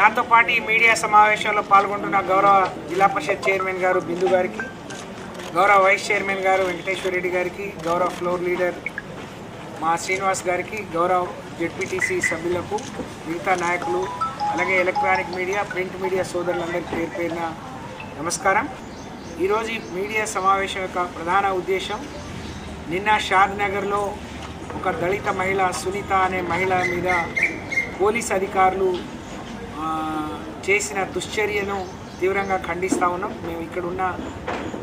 నాతో పాటు ఈ మీడియా సమావేశంలో పాల్గొంటున్న గౌరవ జిల్లా పరిషత్ చైర్మన్ గారు బిందు గారికి గౌరవ వైస్ చైర్మన్ గారు వెంకటేశ్వర రెడ్డి గారికి గౌరవ ఫ్లోర్ లీడర్ మా శ్రీనివాస్ గారికి గౌరవ జెడ్పీటీసీ సభ్యులకు మిగతా నాయకులు అలాగే ఎలక్ట్రానిక్ మీడియా ప్రింట్ మీడియా సోదరులందరికీ పేరు పేరిన నమస్కారం. ఈరోజు ఈ మీడియా సమావేశం యొక్క ప్రధాన ఉద్దేశం నిన్న షాద్ నగర్లో ఒక దళిత మహిళ సునీత అనే మహిళ మీద పోలీస్ అధికారులు చేసిన దుశ్చర్యను తీవ్రంగా ఖండిస్తూ ఉన్నాం. మేము ఇక్కడ ఉన్న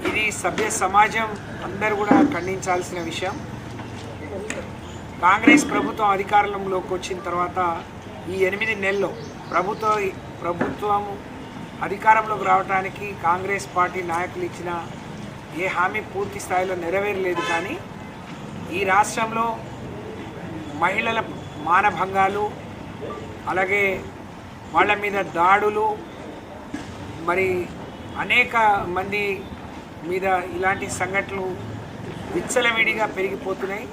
ఇది సభ్య సమాజం అందరూ కూడా ఖండించాల్సిన విషయం. కాంగ్రెస్ ప్రభుత్వం అధికారంలోకి వచ్చిన తర్వాత ఈ ఎనిమిది నెలల్లో ప్రభుత్వ ప్రభుత్వం అధికారంలోకి రావడానికి కాంగ్రెస్ పార్టీ నాయకులు ఇచ్చిన ఏ హామీ పూర్తి స్థాయిలో నెరవేరలేదు కానీ ఈ రాష్ట్రంలో మహిళల మానభంగాలు అలాగే వాళ్ళ మీద దాడులు మరి అనేక మంది మీద ఇలాంటి సంఘటనలు విచ్చలవిడిగా పెరిగిపోతున్నాయి.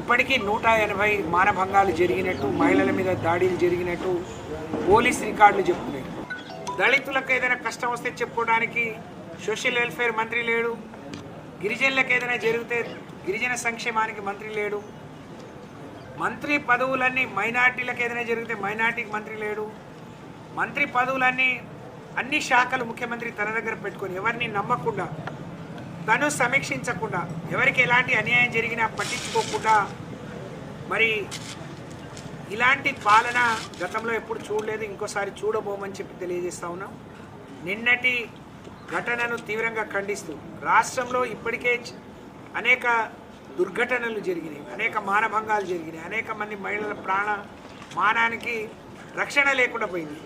ఇప్పటికీ నూట ఎనభై మానభంగాలు జరిగినట్టు మహిళల మీద దాడులు జరిగినట్టు పోలీస్ రికార్డులు చెప్తున్నాయి. దళితులకు ఏదైనా కష్టం వస్తే చెప్పుకోవడానికి సోషల్ వెల్ఫేర్ మంత్రి లేడు. గిరిజనులకు ఏదైనా జరిగితే గిరిజన సంక్షేమానికి మంత్రి లేడు. మంత్రి పదవులన్నీ మైనార్టీలకు ఏదైనా జరిగితే మైనార్టీకి మంత్రి లేడు. మంత్రి పదవులన్నీ అన్ని శాఖలు ముఖ్యమంత్రి తన దగ్గర పెట్టుకొని ఎవరిని నమ్మకుండా తను సమీక్షించకుండా ఎవరికి ఎలాంటి అన్యాయం జరిగినా పట్టించుకోకుండా మరి ఇలాంటి పాలన గతంలో ఎప్పుడు చూడలేదు. ఇంకోసారి చూడబోమని చెప్పి తెలియజేస్తా ఉన్నాం. నిన్నటి ఘటనను తీవ్రంగా ఖండిస్తూ రాష్ట్రంలో ఇప్పటికే అనేక దుర్ఘటనలు జరిగినాయి అనేక మానభంగాలు జరిగినాయి అనేక మంది మహిళల ప్రాణ మానానికి రక్షణ లేకుండా పోయింది.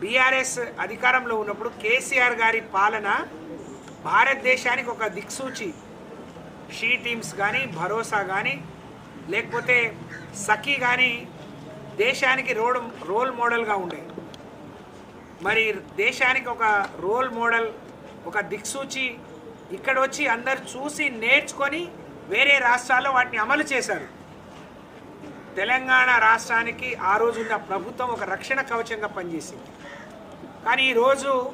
బీఆర్ఎస్ అధికారంలో ఉన్నప్పుడు కేసీఆర్ గారి పాలన భారతదేశానికి ఒక దిక్సూచి. షీ టీమ్స్ కానీ భరోసా కానీ లేకపోతే సఖీ కానీ దేశానికి రోడ్ రోల్ మోడల్గా ఉండే. మరి దేశానికి ఒక రోల్ మోడల్ ఒక దిక్సూచి ఇక్కడ వచ్చి అందరు చూసి నేర్చుకొని వేరే రాష్ట్రాల్లో వాటిని అమలు చేశారు. తెలంగాణ రాష్ట్రానికి ఆ రోజున్న ప్రభుత్వం ఒక రక్షణ కవచంగా పనిచేసింది. కానీ ఈరోజు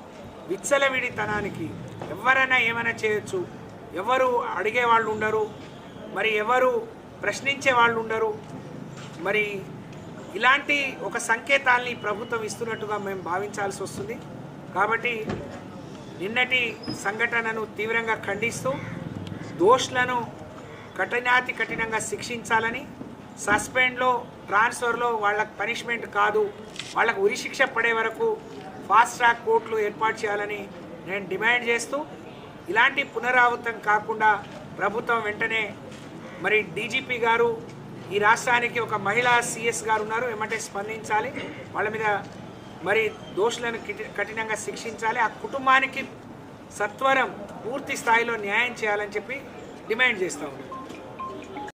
విచ్చలవిడితనానికి ఎవరైనా ఏమైనా చేయొచ్చు. ఎవరు అడిగే వాళ్ళు ఉండరు. మరి ఎవరు ప్రశ్నించే వాళ్ళు ఉండరు. మరి ఇలాంటి ఒక సంకేతాల్ని ప్రభుత్వం ఇస్తున్నట్టుగా మేము భావించాల్సి వస్తుంది. కాబట్టి నిన్నటి సంఘటనను తీవ్రంగా ఖండిస్తూ దోషులను కఠినాతి కఠినంగా శిక్షించాలని సస్పెండ్లో ట్రాన్స్ఫర్లో వాళ్ళకి పనిష్మెంట్ కాదు వాళ్ళకు ఉరిశిక్ష పడే వరకు ఫాస్ట్ ట్రాక్ కోర్టులు ఏర్పాటు చేయాలని నేను డిమాండ్ చేస్తూ ఇలాంటి పునరావృతం కాకుండా ప్రభుత్వం వెంటనే మరి డీజీపీ గారు ఈ రాష్ట్రానికి ఒక మహిళా సిఎస్ గారు ఉన్నారు ఏమంటే స్పందించాలి. వాళ్ళ మీద మరి దోషులను కఠినంగా శిక్షించాలి. ఆ కుటుంబానికి సత్వరం పూర్తి స్థాయిలో న్యాయం చేయాలని చెప్పి డిమాండ్ చేస్తూ